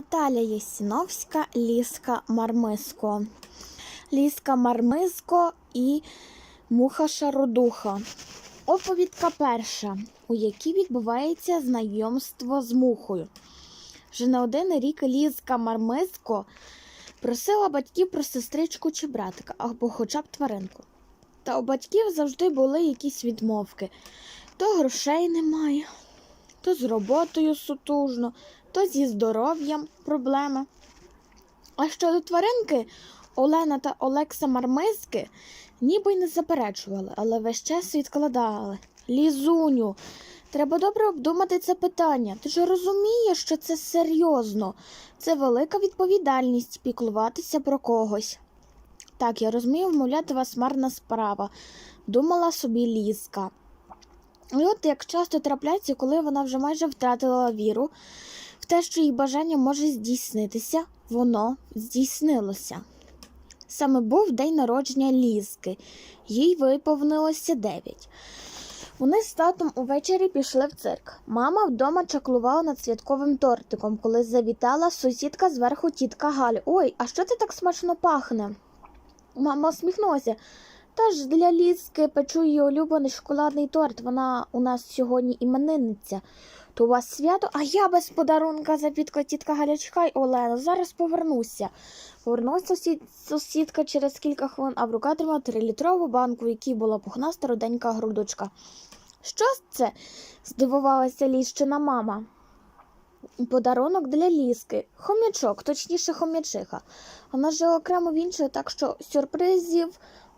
Наталя Єсіновська, Ліска Мармиско. Ліска Мармиско і Муха Шародуха. Оповідка перша, у якій відбувається знайомство з мухою. Вже не один рік Лізка Мармиско просила батьків про сестричку чи братика, або хоча б тваринку. Та у батьків завжди були якісь відмовки. То грошей немає, то з роботою сутужно, то зі здоров'ям проблеми. А щодо тваринки, Олена та Олекса Мармиски ніби й не заперечували, але весь час відкладали. Лізуню, треба добре обдумати це питання. Ти ж розумієш, що це серйозно. Це велика відповідальність піклуватися про когось. Так, я розумію, вмовляти вас марна справа, думала собі Лізка. І от як часто трапляється, коли вона вже майже втратила віру в те, що її бажання може здійснитися, воно здійснилося. Саме був день народження Лізки, їй виповнилося дев'ять. Вони з татом увечері пішли в цирк. Мама вдома чаклувала над святковим тортиком, коли завітала сусідка зверху тітка Галя. Ой, а що це так смачно пахне? Мама усміхнулася. Та ж для Лізки печу її улюблений шоколадний торт. Вона у нас сьогодні іменинниця. То у вас свято, а я без подарунка запітка тітка Галя, чекай, Олена, зараз повернуся. Повернулася сусід, сусідка через кілька хвилин, а в руках тримала трилітрову банку, в якій була пухнаста руденька грудочка. Що це? здивувалася Ліщина мама. Подарунок для ліски. Хомячок, точніше хомячиха. Вона жила окремо в іншої, так що сюрпризів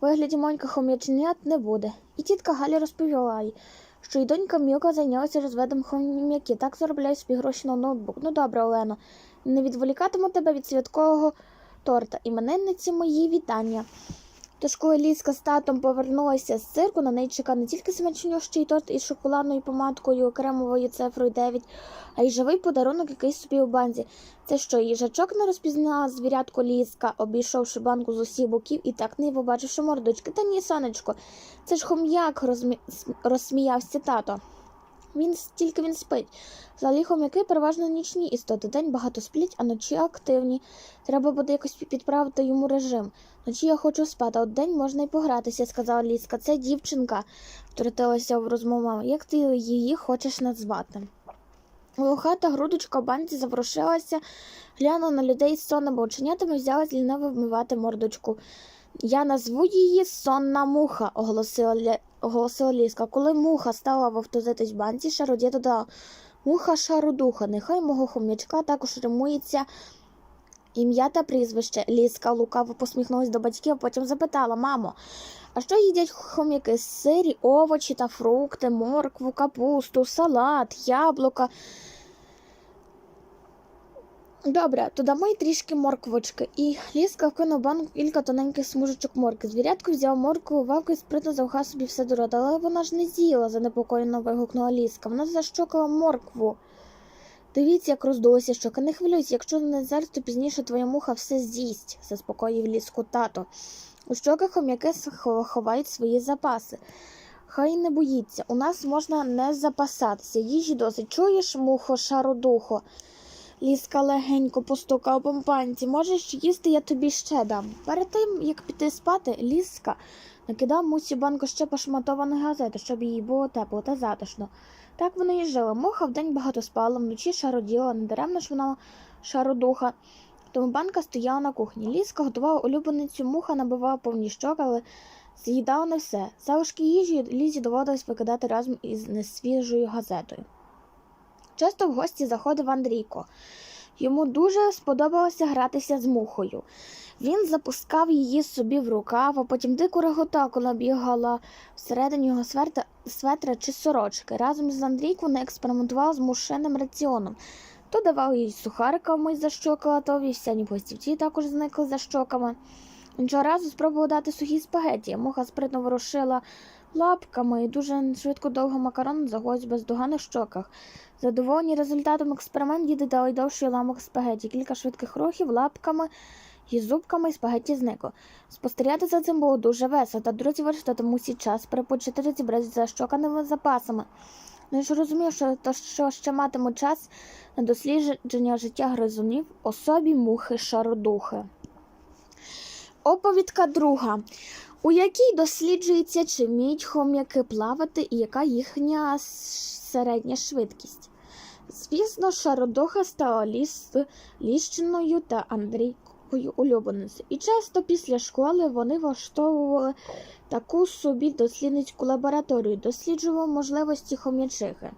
у вигляді монька хом'яченят не буде. І тітка Галя розповіла їй, що й донька Мілка зайнялася розведом хом'яки, так заробляє собі гроші на ноутбук. Ну добре, Олено, не відволікатиму тебе від святкового торта. Іменинниці мої вітання. Тож, коли Ліска з татом повернулася з цирку, на неї чекав не тільки смачнющий торт із шоколадною помадкою, окремовою цифрою 9, а й живий подарунок який собі у банзі. Це що, їжачок не розпізнала звірятку Ліска, обійшовши банку з усіх боків і так не побачивши мордочки. Та ні, сонечко, це ж хом'як, розмі... розсміявся тато. Він тільки він спить. Взагалі хом'яки переважно нічні істоти. День багато сплять, а ночі активні. Треба буде якось підправити йому режим. Вночі я хочу спати, а от день можна й погратися, сказала Ліска. Це дівчинка, втрутилася в розмову. Як ти її хочеш назвати? Лохата грудочка банці заворушилася, глянула на людей з сонними оченятами, взялась ліново вмивати мордочку. Я назву її сонна муха, оголосила, оголосила Ліска. Коли муха стала вовтузитись в банці, шародє додала Муха шародуха, нехай мого хом'ячка також римується ім'я та прізвище. Ліска лукаво посміхнулась до батьків, а потім запитала мамо, а що їдять хом'яки? Сирі, овочі та фрукти, моркву, капусту, салат, яблука. Добре, то дамо й трішки морквочки. І ліска вкинув в банку кілька тоненьких смужечок морки. Звірятко взяв моркву, вавки спритно завхав собі все до рота. Але вона ж не з'їла, занепокоєно вигукнула ліска. Вона защокала моркву. Дивіться, як роздулося щоки. Не хвилюйся, якщо не зараз, то пізніше твоя муха все з'їсть, заспокоїв ліску тато. У щоки хом'яки ховають свої запаси. Хай не боїться, у нас можна не запасатися. Їжі досить. Чуєш, мухо, шародухо? Ліска легенько постукала по панці. Можеш їсти, я тобі ще дам. Перед тим, як піти спати, ліска накидав мусі банку ще пошматованої газети, щоб їй було тепло та затишно. Так вони і жили. Муха вдень багато спала, вночі шароділа, недаремно ж вона шародуха. Тому банка стояла на кухні. Ліска готувала улюбленицю, муха набивала повні щоки, але з'їдала не все. Залишки їжі лізі доводилось викидати разом із несвіжою газетою. Часто в гості заходив Андрійко. Йому дуже сподобалося гратися з мухою. Він запускав її собі в рукав, а потім дику реготаку набігала всередині його сверта, светра чи сорочки. Разом з Андрійком вони експериментували з мушеним раціоном. То давав їй сухариками за щокола, то вівсяні пластівці також зникли за щоками. Іншого разу спробував дати сухі спагеті. Муха спритно ворушила лапками і дуже швидко довго макарон загось в бездоганних щоках. Задоволені результатом експеримент діди дали довший ламок спагеті, кілька швидких рухів лапками і зубками і спагеті зникло. Спостерігати за цим було дуже весело, та друзі вирішили усі час перепочити розібратися за щоканими запасами. Не ж розумів, що то, що ще матимуть час на дослідження життя гризунів, особі мухи шародухи. Оповідка друга, у якій досліджується, чи вміють хом'яки плавати і яка їхня середня швидкість. Звісно, шародуха стала ліс, ліщиною та Андрійкою улюбленицею. І часто після школи вони влаштовували таку собі дослідницьку лабораторію, досліджував можливості хом'ячихи.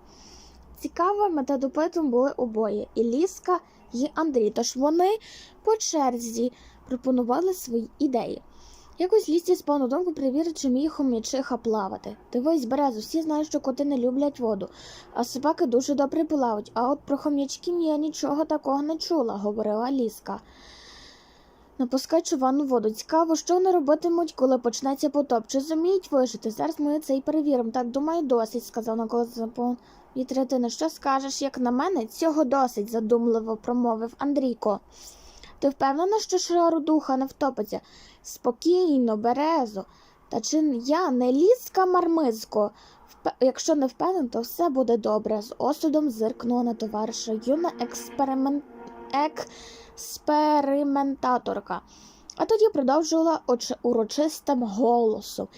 Цікавим методопитом були обоє і Ліска, і Андрій. Тож вони по черзі пропонували свої ідеї. Якось лісті спав думку перевірити, чи вміє хом'ячиха плавати. Дивись, березу, всі знають, що коти не люблять воду, а собаки дуже добре плавають. А от про хом'ячків я нічого такого не чула, говорила Ліска. Напускаючи ванну воду. Цікаво, що вони робитимуть, коли почнеться потоп. Чи зуміють вижити? Зараз ми це і перевіримо. Так, думаю, досить, сказав наколець повітрятина. Що скажеш, як на мене? Цього досить, задумливо промовив Андрійко. Ти впевнена, що шародуха не втопиться? Спокійно, березо. Та чи я не ліска мармизко? Якщо не впевнена, то все буде добре. З осудом зиркнула на товариша юна експеримент... експериментаторка. А тоді продовжувала оч- урочистим голосом.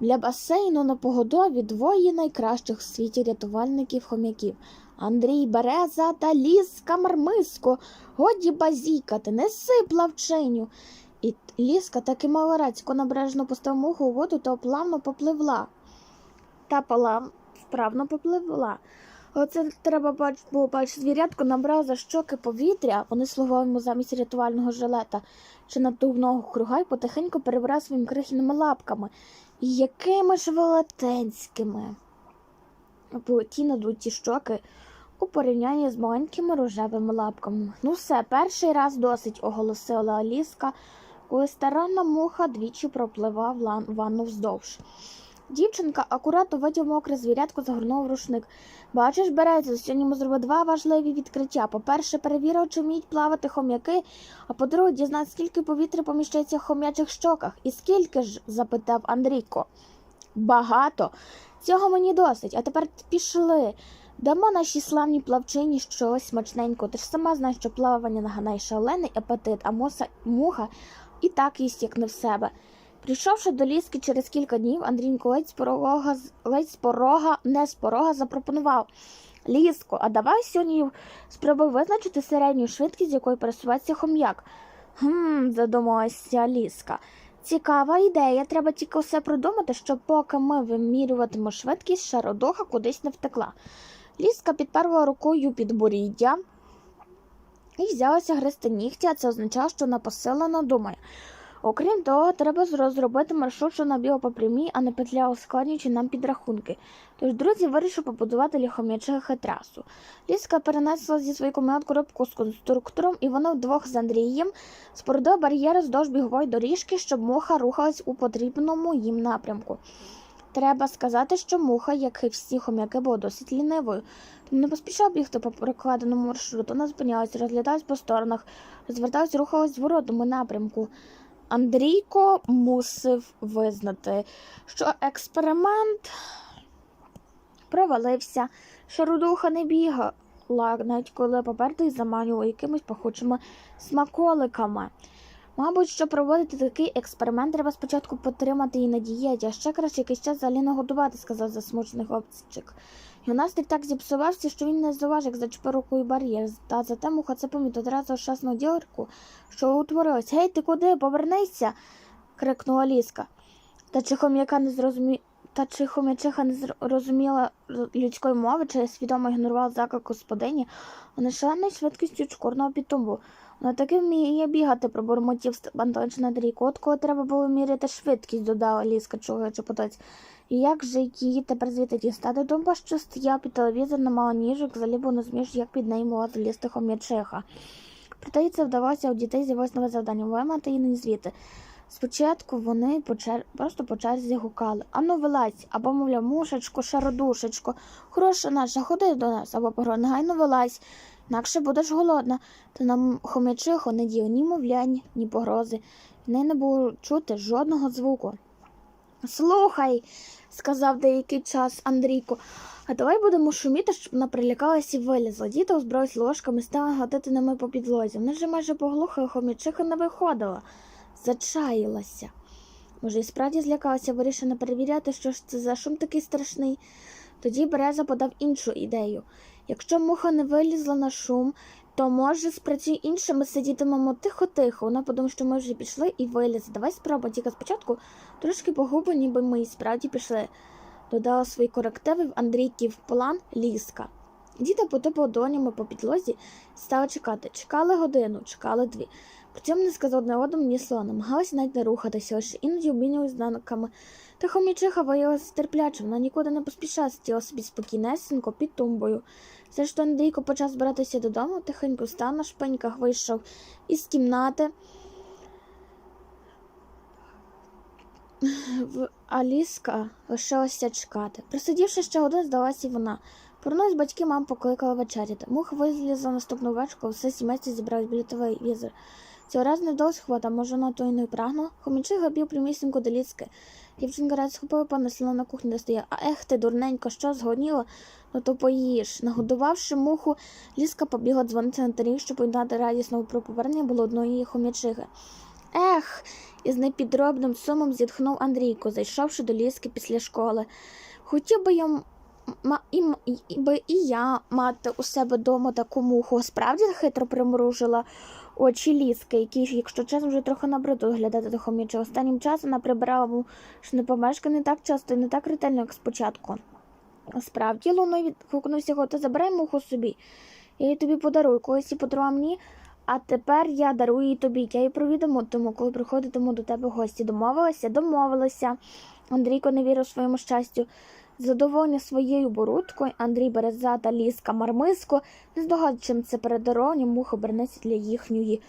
Для басейну на погодові двоє найкращих в світі рятувальників хом'яків. Андрій Береза та Ліска Мармиско. Годі базікати, неси плавчиню. І Ліска таки малорацько набережно поставив муху у воду та плавно попливла. Та пала вправно попливла. Оце треба бач, було бачити, звірятко набрав за щоки повітря, вони слугували йому замість рятувального жилета чи надувного круга й потихеньку перебирав своїми крихінними лапками. І якими ж велетенськими були ті надуті щоки у порівнянні з маленькими рожевими лапками. Ну все, перший раз досить, оголосила Аліска, коли старанна муха двічі пропливав ванну вздовж. Дівчинка акуратно видів мокре звірятко, загорнув рушник. Бачиш, береться, сьогодні ми зробили два важливі відкриття. По-перше, перевірив, чи вміють плавати хом'яки, а по-друге, дізнати, скільки повітря поміщається в хом'ячих щоках. І скільки ж? запитав Андрійко. Багато. Цього мені досить. А тепер пішли. Дамо нашій славній плавчині щось смачненько. Ти ж сама знаєш, що плавання нагинає шалений апетит, а моса муха і так їсть, як не в себе. Прийшовши до ліски через кілька днів, Андрійко ледь з порога, ледь з порога, не з порога запропонував. Ліско, а давай сьогодні спробуй визначити середню швидкість, з якою пересувається хом'як. Хм, задумалася Ліска. Цікава ідея. Треба тільки все продумати, щоб поки ми вимірюватимо швидкість, шародоха кудись не втекла. Ліска підперла рукою підборіддя і взялася гризти нігті, а це означало, що вона посилено думає. Окрім того, треба розробити маршрут, що набігав по прямій, а не петля ускладнюючи нам підрахунки. Тож друзі вирішили побудувати ліхом'ячихи трасу. Ліска перенесла зі своєї комнат коробку з конструктором, і вони вдвох з Андрієм спорудили бар'єри здовж бігової доріжки, щоб муха рухалась у потрібному їм напрямку. Треба сказати, що муха, як і всі хом'яки, була досить лінивою. Не поспішав бігти по прокладеному маршруту, вона зупинялась, розглядалась по сторонах, розверталась, рухалась в зворотному напрямку. Андрійко мусив визнати, що експеримент провалився, шарудуха не бігала, навіть коли попереду й заманювали якимись пахучими смаколиками. Мабуть, щоб проводити такий експеримент, треба спочатку потримати її на дієті, а ще краще якийсь час взагалі не годувати, сказав засмучений хлопчик. Настрій так зіпсувався, що він не зауважив, як зачепив рукою бар'єр. Та зате муха це помітив одразу шасну дірку, що утворилась. Гей, ти куди? Повернися. крикнула Ліска. Та чи хом'яка не зрозумі... Та чи хом'ячиха не зрозуміла людської мови, чи свідомо ігнорувала заклик господині, вона шаленою швидкістю чкурного під. Вона таки вміє бігати, пробурмотів над ріку. От коли треба було міряти швидкість, додала Ліска, чугаючи потоць. І як же її тепер звідти дістати? Думба, що стояв під телевізор, мала ніжок, взагалі бо не зміж, як під нею могла залізти хом'ячиха. Проте це вдалося, у дітей з'явилось нове завдання вимати її не звідти. Спочатку вони по чер... просто по черзі гукали Ану, вилазь, або, мовляв, мушечко, шародушечко, хороша наша, ходи до нас, або погро, негайно вилазь, інакше будеш голодна. Та нам хомячиху не діяв ні мовлянь, ні погрози. В неї не було чути жодного звуку. Слухай, сказав деякий час Андрійко, а давай будемо шуміти, щоб вона прилякалась і вилізла. Діти озброїлись ложками, стали гатити ними по підлозі. Вони вже майже поглухли, хомічиха не виходила, зачаїлася. Може, і справді злякалася, вирішила перевіряти, що ж це за шум такий страшний. Тоді Береза подав іншу ідею. Якщо муха не вилізла на шум, то може спрацює інше, ми сидітимемо тихо-тихо. Вона подумала, що ми вже пішли і вилізли. Давай спробуємо. Тільки спочатку трошки погубо, ніби ми і справді пішли. Додала свої корективи в Андрійків план ліска. Діти потопали донями по підлозі, стали чекати. Чекали годину, чекали дві. При цьому не сказав одному ні слова, намагалися навіть не рухатися, лише іноді обмінювалися знаками. Та хомічиха виявилася терпляче, вона нікуди не поспішала, сиділа собі спокійнесенько під тумбою. Ж Андрійко почав збиратися додому, тихенько став на шпиньках, вийшов із кімнати. В Аліска лишилася чекати. Присидівши ще годину, здалася й вона. Повернулись батьки, мам покликала вечеряти. Муха вилізла наступну вечку, все сімейство зібралось біля телевізора. Цього разу не вдалося хвата, може, вона то й не прагнула. Хомічиха бів прямісінько до ліски. Дівчинка раз схопила, понесла на кухню, де стояла. А ех ти, дурненько, що згодніла? Ну то поїж. Нагодувавши муху, ліска побігла дзвонити на тарік, щоб повідати радісно про повернення було одної її хомічихи. Ех, із непідробним сумом зітхнув Андрійко, зайшовши до ліски після школи. Хотів би я ма- і, і, і я мати у себе дома таку муху. Справді хитро примружила очі ліски, які, якщо чесно, вже трохи набридло глядати до хоміча. Останнім часом вона прибирала ж не помешка не так часто і не так ретельно, як спочатку. Справді, луною відгукнувся його, ти забирай муху собі. Я її тобі подарую, колись і подарував мені, а тепер я дарую її тобі. Я її провідому, тому коли приходитиму до тебе гості. Домовилися, домовилися. Андрійко не вірив своєму щастю. Задоволення своєю борудкою Андрій Береза та Ліска Мармиско, не це передароння мух обернеться для їхньої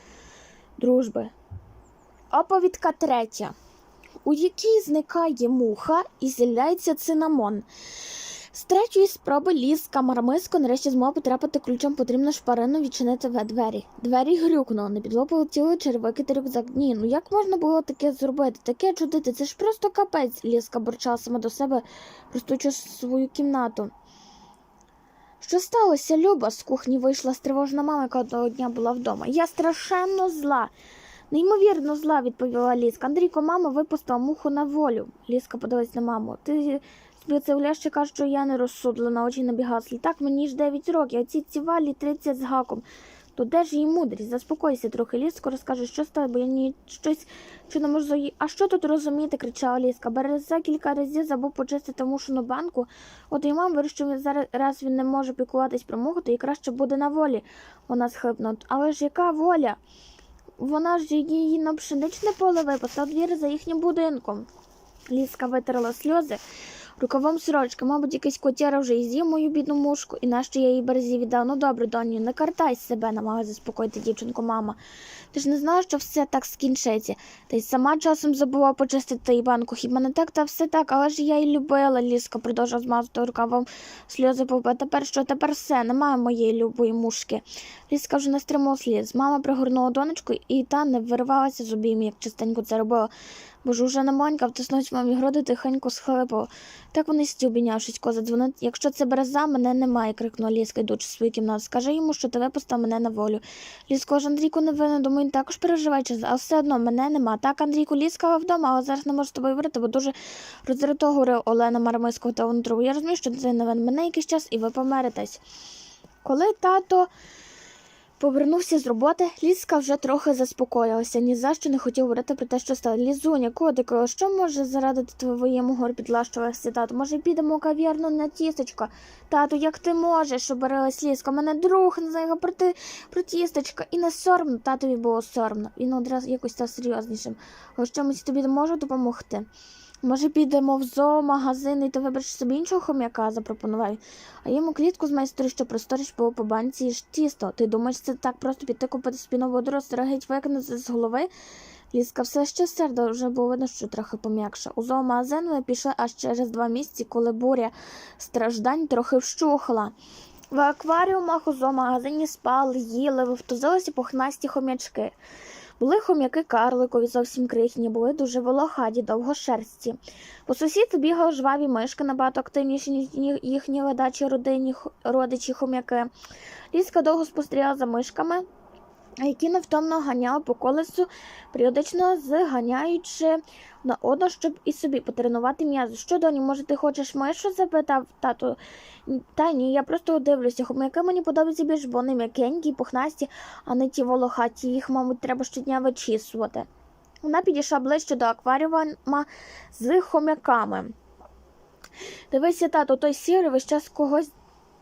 дружби. Оповідка третя, у якій зникає муха і з'являється цинамон. З третьої спроби ліска Мармиско нарешті змогла потрапити ключом потрібно шпарину відчинити в двері. Двері грюкнули, на підлогу полетіли червики та рюкзак. Ні, ну як можна було таке зробити? Таке чудити? Це ж просто капець, ліска бурчала сама до себе, простучи свою кімнату. Що сталося, Люба? З кухні вийшла стривожна мама, яка одного дня була вдома. Я страшенно зла. Неймовірно зла, відповіла Ліска. Андрійко, мама випустила муху на волю. Ліска подивилась на маму. Ти собі це уявляєш, що я не розсудлена, очі набігаслі. Так, мені ж 9 років, а ці ці валі 30 з гаком. То де ж її мудрість? Заспокойся трохи, Ліска розкаже, що стало, бо я ні щось що не можу зої. А що тут розуміти? кричала Ліска. Береза кілька разів забув почистити мушену банку. От і мам вирішив, що зараз раз він не може піклуватись про муху, то і краще буде на волі. Вона схлипнула. Але ж яка воля? Вона ж її на пшеничне поле випасла двір за їхнім будинком. Ліска витерла сльози рукавом сорочки. Мабуть, якийсь котяра вже і з'їв мою бідну мушку, і нащо я їй березі віддав. Ну добре, доню, не картай себе, намагає заспокоїти дівчинку мама. Ти ж не знала, що все так скінчиться. Та й сама часом забула почистити їй банку. Хіба не так, та все так, але ж я й любила, ліска продовжував змазати рукавом сльози попа. Тепер що? Тепер все, немає моєї любої мушки. Ліска вже не стримала сліз. Мама пригорнула донечку, і та не виривалася з обіймів, як частенько це робила. Бо ж уже на маленька втиснуть мамі груди, тихенько схлипала. Так вони сидів, обійнявшись, коза дзвонить. Якщо це береза, мене немає, крикнула Ліска, йдучи в свою кімнату. Скажи йому, що ти випустив мене на волю. Ліско ж Андрійку не винен, думаю, він також переживає через, а все одно мене нема. Так, Андрійку, Ліска вдома, але зараз не можу з тобою говорити, бо дуже роздратовано говорила Олена Мармиського та внутру. Я розумію, що ти не винен мене якийсь час, і ви помиритесь. Коли тато Повернувся з роботи, Ліска вже трохи заспокоїлася, ні за що не хотів говорити про те, що стало. Лізуня, котико, що може зарадити твоєму гор підлащуватися, тату? Може, підемо у кав'ярну на тістечко? Тату, як ти можеш? обарилась Ліска. Мене друг не знає про, ти, про тістечко. І не соромно. Татові було соромно. Він одразу якось став серйознішим. Але чомусь тобі можу допомогти. Може, підемо в зоомагазин і ти вибереш собі іншого хом'яка, запропонував. А йому клітку з майстру, що просториш по, банці ж тісто. Ти думаєш, це так просто піти купити спіну воду, розтягить викинути з голови? Ліска все ще сердо, вже було видно, що трохи пом'якша. У зоомагазин ми пішли аж через два місяці, коли буря страждань трохи вщухла. В акваріумах у зоомагазині спали, їли, вовтузилися пухнасті хом'ячки. Були хом'яки карликові, зовсім крихні, були дуже волохаді, довгошерсті. По сусід бігали жваві мишки, набагато активніші, ніж їхні ледачі родичі хом'яки. Ліска довго спостерігала за мишками, які невтомно ганяли по колесу, періодично зганяючи на одно, щоб і собі потренувати м'язи. Що, доні, може, ти хочеш мишу? запитав тато. Та ні, я просто дивлюся. Хом'яки мені подобаються більш, бо вони м'якенькі, пухнасті, а не ті волохаті. Їх, мабуть, треба щодня вичісувати. Вона підійшла ближче до акваріума з хом'яками. Дивися, тато, той сірий весь час когось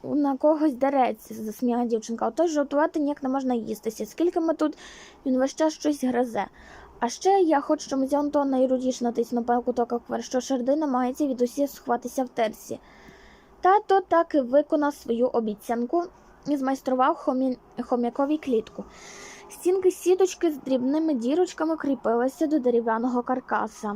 на когось дереться, засміяла дівчинка. Отож жартувати ніяк не можна їстися. Скільки ми тут він весь час щось гризе. А ще я хочу, щоб то найрудіше натиснув певку куток аквар, що шарди намагається від усіх схватися в терсі. Тато так і виконав свою обіцянку і змайстрував хомі... хом'якові клітку. Стінки сіточки з дрібними дірочками кріпилися до дерев'яного каркаса.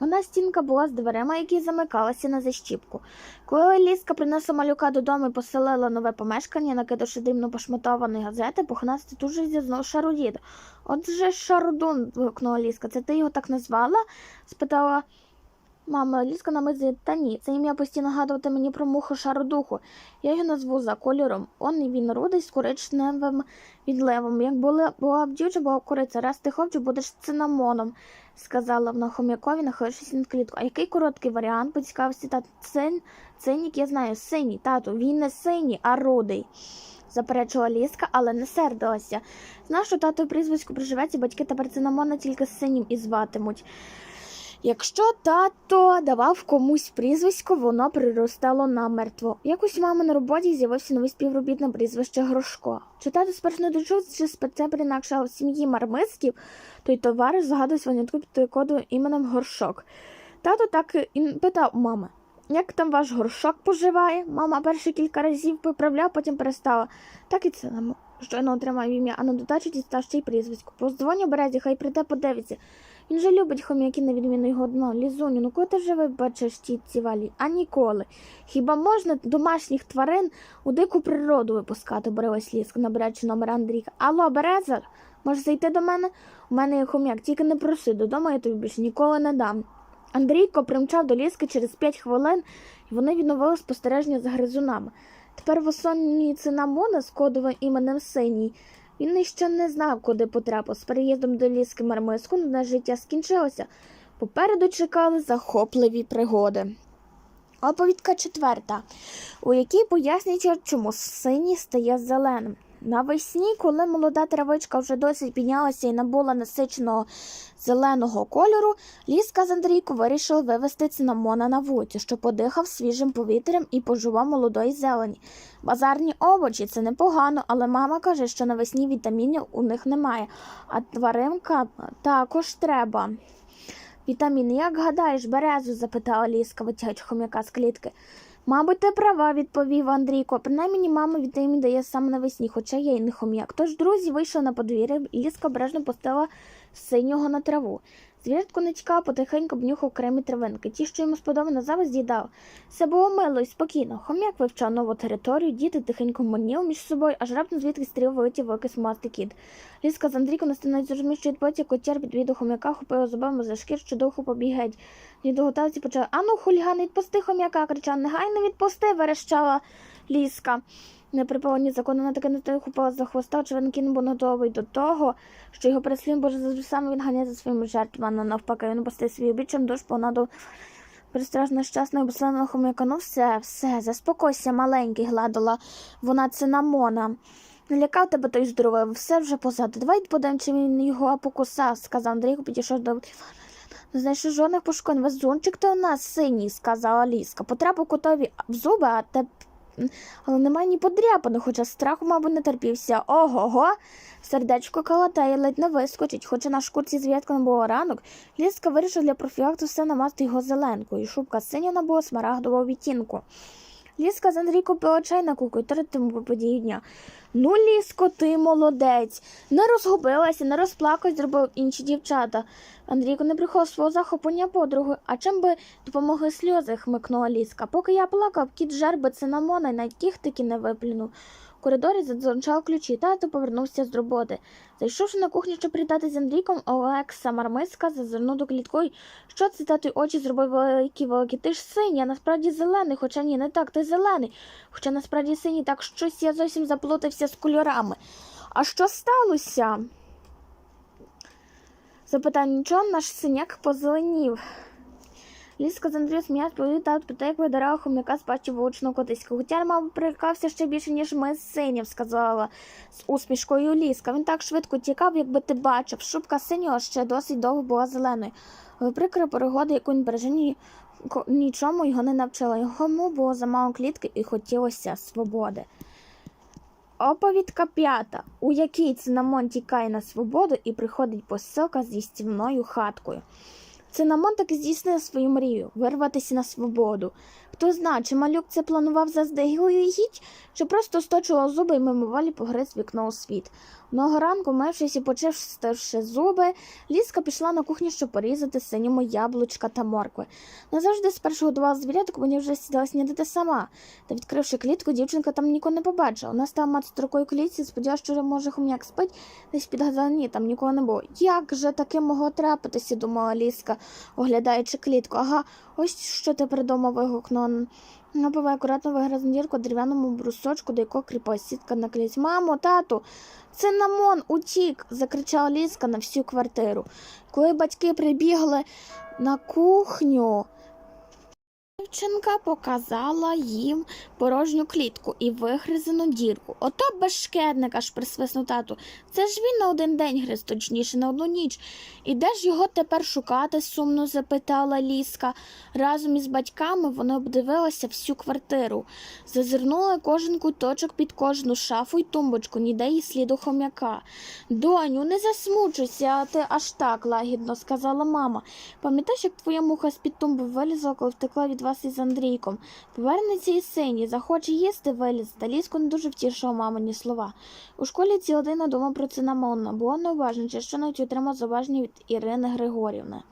Одна стінка була з дверима, які замикалися на защіпку. Коли Ліска принесла малюка додому і поселила нове помешкання, накидавши дивно пошматованої газети, пухнасти тут же зізнав шарудід. Отже, шародун, вигукнула Ліска. Це ти його так назвала? спитала мама. Ліска на мизі. Та ні, це ім'я постійно нагадувати мені про муху шародуху. Я його назву за кольором. Он і він рудий з коричневим відливом. Як була, була б дівча, була б куриця. Раз ти ховче, будеш цинамоном, сказала вона хом'якові, нахилившись над клітку. А який короткий варіант? поцікавився тат. Цин, цинік, я знаю, синій, тату. Він не синій, а рудий. Заперечила Ліска, але не сердилася. Знав, що тато прізвисько приживеться, батьки тепер цинамона тільки синім і зватимуть. Якщо тато давав комусь прізвисько, воно приростало намертво. Якось у мами на роботі з'явився новий співробітник прізвище Грошко. Чи тато спершу не дочув, чи спеце перенакшав в сім'ї мармисків, той товариш згадує свинятку під кодовим іменем Горшок. Тато так і питав у мами, як там ваш горшок поживає? Мама перші кілька разів виправляв, потім перестала. Так і це нам щойно отримав ім'я, а на додачу дістав ще й прізвисько. Поздзвоню березі, хай прийде подивиться. Він же любить хом'яки, на відміну його одного. Лізуню, ну коли ти вже бачиш тітці валі? А ніколи. Хіба можна домашніх тварин у дику природу випускати, борилась ліска, набираючи номер Андрійка. Алло, Береза, можеш зайти до мене? У мене є хом'як, тільки не проси, додому я тобі більше ніколи не дам. Андрійко примчав до ліски через п'ять хвилин, і вони відновили спостереження за гризунами. Тепер в осонні цинамона з кодовим іменем Синій. Він ще не знав, куди потрапив. З переїздом до ліски Мармиску на життя скінчилося. Попереду чекали захопливі пригоди. Оповідка четверта, у якій пояснюється, чому синій стає зеленим. Навесні, коли молода травичка вже досить піднялася і набула насиченого зеленого кольору, Ліска з Андрійко вирішили вивезти цинамона на вулицю, що подихав свіжим повітрям і пожував молодої зелені. Базарні овочі це непогано, але мама каже, що навесні вітамінів у них немає, а тваринка також треба. Вітаміни, як гадаєш, березу? запитала Ліска, витягаючи хом'яка з клітки. Мабуть, ти права, відповів Андрійко. Принаймні мама вітамін дає саме навесні, хоча я й не хом'як. Тож друзі вийшли на подвір'я, і Ліска обережно постила синього на траву. Звіртко не чекав, потихеньку обнюхав окремі травинки. Ті, що йому сподобано, завжди з'їдав. Все було мило і спокійно. Хом'як вивчав нову територію, діти тихенько моніли між собою, аж раптом звідки стріл вилетів великий смастий кіт. Ліска з Андрійком настинець зрозумів, що відпоті котяр під віду хом'яка хопив зубами за шкір, що довго побіг геть. Діду готавці почали Ану, хуліган, відпусти хом'яка, кричав, негайно відпусти, верещала Ліска. Не припала ні закону, вона таки не той хопила за хвоста, чи він був готовий до того, що його переслідує, боже, завжди саме він ганяє за своїми жертвами, а навпаки, він пасти свій обіччям душ понадав Пристражно щасна обсланого хом'яка. Ну все, все, заспокойся, маленький, гладила вона цинамона. Не лякав тебе той здоровий, все вже позаду. Давай подивимо, чи він його покусав, сказав Андрійко, підійшов до. Не знайшов жодних пошкодь. Везунчик ти у нас синій, сказала Ліска. Потрапив котові в зуби, а те. Але немає ні подряпану, хоча страху, мабуть, не терпівся. Ого-го. Сердечко калатає, ледь не вискочить, хоча на шкурці з в'ятками було ранок. Ліска вирішив для профілакту все намазати його зеленкою. Шубка синя набула смарагдового відтінку. Ліска з Андрійко пила чай на куку і третьому по події дня. Ну, Ліско, ти молодець. Не розгубилася, не розплакалась, зробив інші дівчата. Андрійко не приховав свого захоплення подруги, а чим би допомогли сльози, хмикнула Ліска. Поки я плакав, кіт жер би цинамона й навіть кіхтики не виплюнув. Коридорі задзвончав ключі. Тато повернувся з роботи. Зайшовши на кухню, щоб привітати з Андрійком, Олекса Мармиска зазирнув до клітки. Що це тато й очі зробив великі великі? Ти ж синій, а насправді зелений, хоча ні, не так, ти зелений. Хоча насправді синій, так щось я зовсім заплутався з кольорами. А що сталося? Запитав нічого, наш синяк позеленів. Ліска з Андрію сміясь повів тат про те, як видирала хом'яка з вуличного котиська. Гутяр, мабуть, прикався ще більше, ніж ми з синів, сказала з усмішкою Ліска. Він так швидко тікав, якби ти бачив. Шубка синього ще досить довго була зеленою. Прикра перегода, яку він пережив, ні- нічому його не навчила. Йому було замало клітки і хотілося свободи. Оповідка п'ята, у якій цинамон тікає на свободу і приходить посилка зі стівною хаткою. Цинамон таки здійснив свою мрію вирватися на свободу. Хто знає, чи малюк це планував заздалегідь, чи просто сточило зуби і мимоволі погриз вікно у світ. Одного ранку, мившись і почивши зуби, Ліска пішла на кухню, щоб порізати синьому яблучка та моркви. Назавжди спершу годувала звіряток, мені вже сідала снідати сама. Та відкривши клітку, дівчинка там нікого не побачила. Вона стала мати строкою клітці, сподівалася, що може хом'як спить, десь підгадала, ні, там нікого не було. Як же таке могло трапитися, думала Ліска, оглядаючи клітку. Ага, ось що ти придумав, вигукнула. Напиває акуратно вигразну дірку дерев'яному брусочку, до якого кріпилась сітка на клітці. Мамо, тату, це намон утік. закричала Ліска на всю квартиру. Коли батьки прибігли на кухню, дівчинка показала їм порожню клітку і вигризану дірку. Ото безшкедник, аж присвиснув тату. Це ж він на один день гриз, точніше, на одну ніч. І де ж його тепер шукати? сумно запитала Ліска. Разом із батьками вони обдивилися всю квартиру. Зазирнули кожен куточок під кожну шафу й тумбочку, ніде й сліду хом'яка. Доню, не засмучуйся, а ти аж так лагідно сказала мама. Пам'ятаєш, як твоя муха з-під тумби вилізла, коли втекла від вас із Андрійком? Повернеться і сині, захоче їсти виліз. Та ліску не дуже втішила мамині слова. У школі ціла дина думав про цинамонна, була неуважнича, що навіть отримав зауваження від Ірини Григорівни.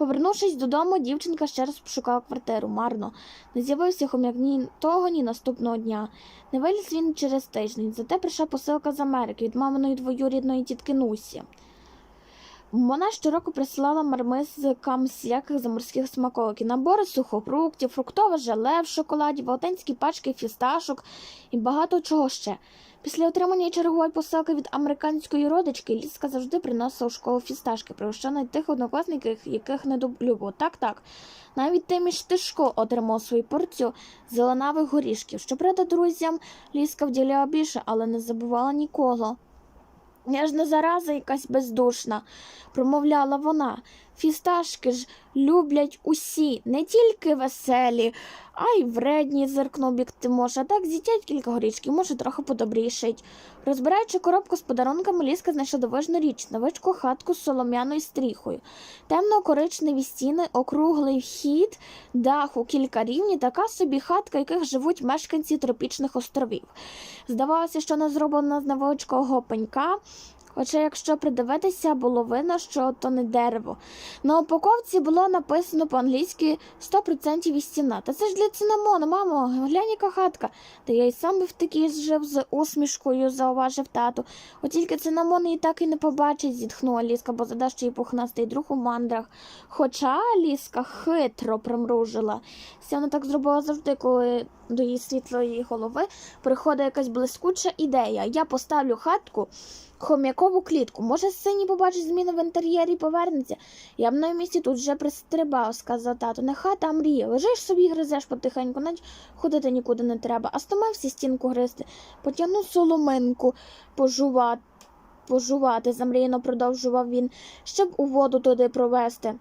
Повернувшись додому, дівчинка ще раз пошукала квартиру марно. Не з'явився хом'як ні того, ні наступного дня. Не виліз він через тиждень, зате прийшла посилка з Америки від маминої двоюрідної тітки Нусі. Вона щороку присилала мармизикам всіляких заморських смаколиків, набори сухофруктів, фруктове желе в шоколаді, велетенські пачки фісташок і багато чого ще. Після отримання чергової посилки від американської родички Ліска завжди приносила у школу фісташки, пригощена тих однокласників, яких не любила. Так, так. Навіть Тимі Штишко отримав свою порцію зеленавих горішків. Щоправда, друзям Ліска вділяла більше, але не забувала нікого. Я ж не зараза якась бездушна, промовляла вона. Фісташки ж люблять усі, не тільки веселі, а й вредні, зиркнув бік Тимош. А так з'їдять кілька горішків, може, трохи подобрішить. Розбираючи коробку з подарунками, Ліска знайшла дивижну річ, новичку хатку з солом'яною стріхою. Темно-коричневі стіни, округлий вхід, дах у кілька рівні, така собі хатка, яких живуть мешканці тропічних островів. Здавалося, що вона зроблена з невеличкого пенька, Хоча, якщо придивитися, було видно, що то не дерево. На упаковці було написано по-англійськи 100% із стіна. Та це ж для цинамону, мамо, глянь, яка хатка. Та я й сам би в такій жив з усмішкою, зауважив тату. От тільки цинамон її так і не побачить, зітхнула Ліска, бо задасть її пухнастий друг у мандрах. Хоча Ліска хитро примружила. Це вона так зробила завжди, коли до її світлої голови приходить якась блискуча ідея. Я поставлю хатку хом'якову клітку. Може, синій побачить зміну в інтер'єрі і повернеться. Я б на місці тут вже пристрибав, сказав тато. Не хата, а мрія. Лежиш собі гризеш потихеньку, навіть ходити нікуди не треба, а стомився стінку гризти. Потягнув соломинку пожувати. Пожувати, замріяно продовжував він, щоб у воду туди провести.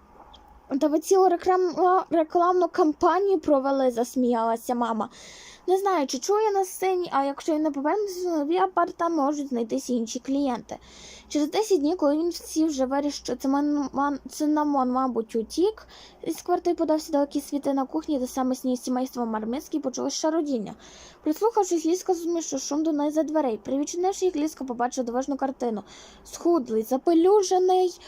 Та ви цілу реклам... рекламну кампанію провели, засміялася мама. Не знаю, чи чує нас синій, а якщо він не повернеться, нові апарта можуть знайтися інші клієнти. Через 10 днів, коли він всі вже вирішив, що цинамон, цинамон, мабуть, утік, із квартири подався далекі світи на кухні, де саме сніє сімейство Мармицький почулось шародіння. Прислухавшись, Ліска зрозумів, що шум до неї за дверей. Привідчинивши їх, Ліска побачив дивижну картину. Схудлий, запелюжений.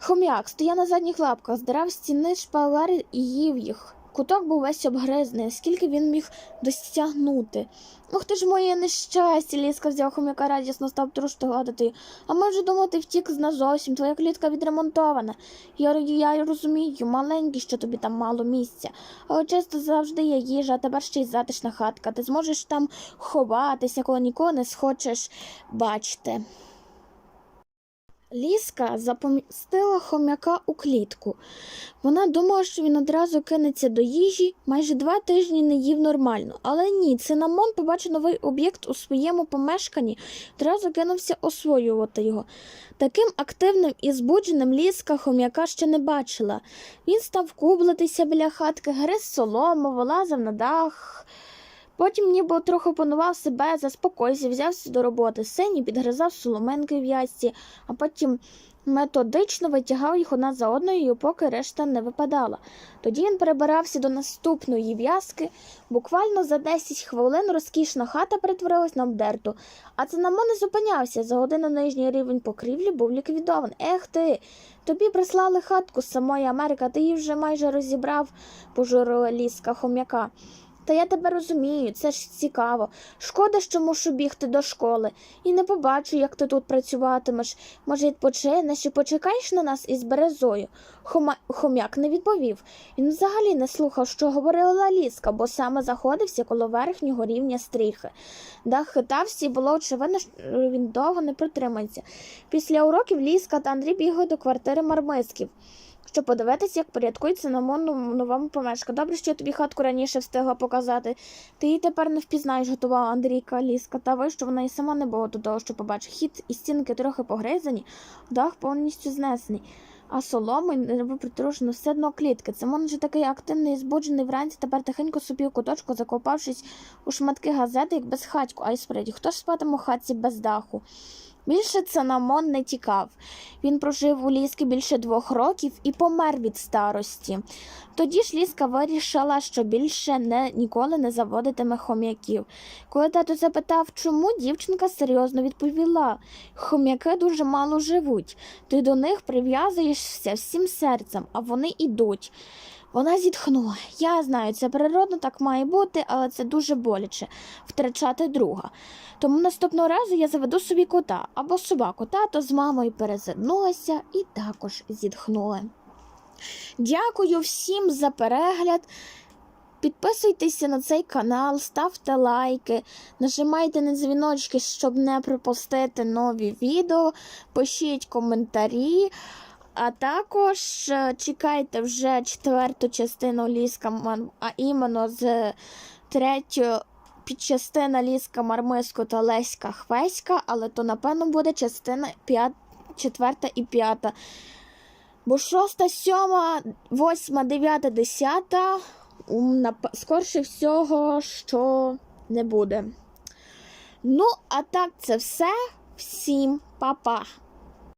Хом'як стояв на задніх лапках, здирав стіни шпалери і їв їх. Куток був весь обгризний, скільки він міг досягнути. Ох ти ж моє нещастя, ліска взяв хомяка радісно став трошки гладити. А ми вже думав, втік з нас зовсім, твоя клітка відремонтована. Я, я розумію, маленький, що тобі там мало місця. Але чисто завжди є їжа, а тепер ще й затишна хатка. Ти зможеш там ховатися, коли нікого не схочеш бачити. Ліска запомістила хомяка у клітку. Вона думала, що він одразу кинеться до їжі, майже два тижні не їв нормально. Але ні, цинамон побачив новий об'єкт у своєму помешканні, одразу кинувся освоювати його. Таким активним і збудженим ліска хом'яка ще не бачила. Він став кублитися біля хатки, гриз солому, вилазив на дах. Потім ніби трохи опанував себе, заспокоївся, взявся до роботи. Сині підгризав соломинки в ясці, а потім методично витягав їх одна за одною, поки решта не випадала. Тоді він перебирався до наступної в'язки. Буквально за 10 хвилин розкішна хата перетворилась на обдерту, а Цинамон не зупинявся. За годину нижній рівень покрівлі був ліквідований. Ех ти! Тобі прислали хатку з самої Америки, ти її вже майже розібрав, пожурила ліска хом'яка. Та я тебе розумію, це ж цікаво. Шкода, що мушу бігти до школи, і не побачу, як ти тут працюватимеш. Може, відпочинеш і почекаєш на нас із березою. Хома... Хом'як не відповів. Він взагалі не слухав, що говорила ліска, бо саме заходився коло верхнього рівня стріхи. Дах хитався, і було очевидно, що він довго не протримається. Після уроків ліска та Андрій бігли до квартири мармисків щоб подивитися, як порядкується на моєму новому помешку. Добре, що я тобі хатку раніше встигла показати. Ти її тепер не впізнаєш, готувала Андрійка ліска. Та ви, що вона і сама не було до того, що побачить. Хід і стінки трохи погризані, дах повністю знесений. А соломи не притрушено все одно клітки. Це може такий активний і збуджений вранці, тепер тихенько собі у куточку, закопавшись у шматки газети, як без хатьку, а й спереді. Хто ж спатиме у хатці без даху? Більше Цинамон не тікав. Він прожив у ліски більше двох років і помер від старості. Тоді ж ліска вирішила, що більше не, ніколи не заводитиме хом'яків. Коли тато запитав, чому дівчинка серйозно відповіла: хом'яки дуже мало живуть, ти до них прив'язуєшся всім серцем, а вони йдуть. Вона зітхнула. Я знаю, це природно так має бути, але це дуже боляче втрачати друга. Тому наступного разу я заведу собі кота або собаку. Тато з мамою перезирнулася і також зітхнули. Дякую всім за перегляд. Підписуйтеся на цей канал, ставте лайки, нажимайте на дзвіночки, щоб не пропустити нові відео, пишіть коментарі. А також е, чекайте вже четверту частину ліска, а іменно з третьої підчастина ліска Мармиску та Леська Хвеська, але то, напевно, буде частина п'ят... четверта і п'ята. Бо шоста, сьома, восьма, дев'ята, десята, скорше всього, що не буде. Ну, а так, це все. Всім па-па!